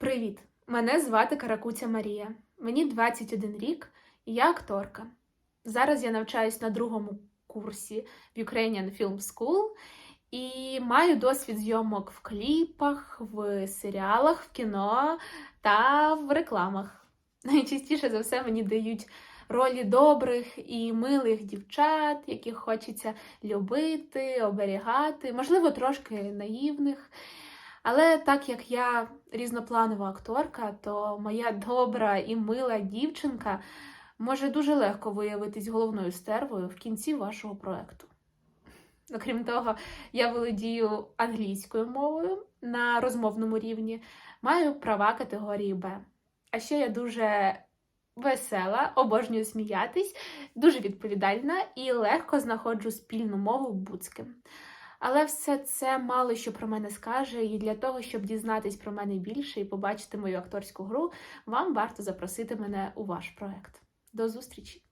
Привіт! Мене звати Каракуця Марія. Мені 21 рік, і я акторка. Зараз я навчаюсь на другому курсі в Ukrainian Film School і маю досвід зйомок в кліпах, в серіалах, в кіно та в рекламах. Найчастіше за все мені дають ролі добрих і милих дівчат, яких хочеться любити, оберігати, можливо, трошки наївних. Але так як я різнопланова акторка, то моя добра і мила дівчинка може дуже легко виявитись головною стервою в кінці вашого проекту. Окрім того, я володію англійською мовою на розмовному рівні, маю права категорії Б. А ще я дуже весела, обожнюю сміятись, дуже відповідальна і легко знаходжу спільну мову Буцьким. Але все це мало що про мене скаже, і для того, щоб дізнатись про мене більше і побачити мою акторську гру, вам варто запросити мене у ваш проект. До зустрічі!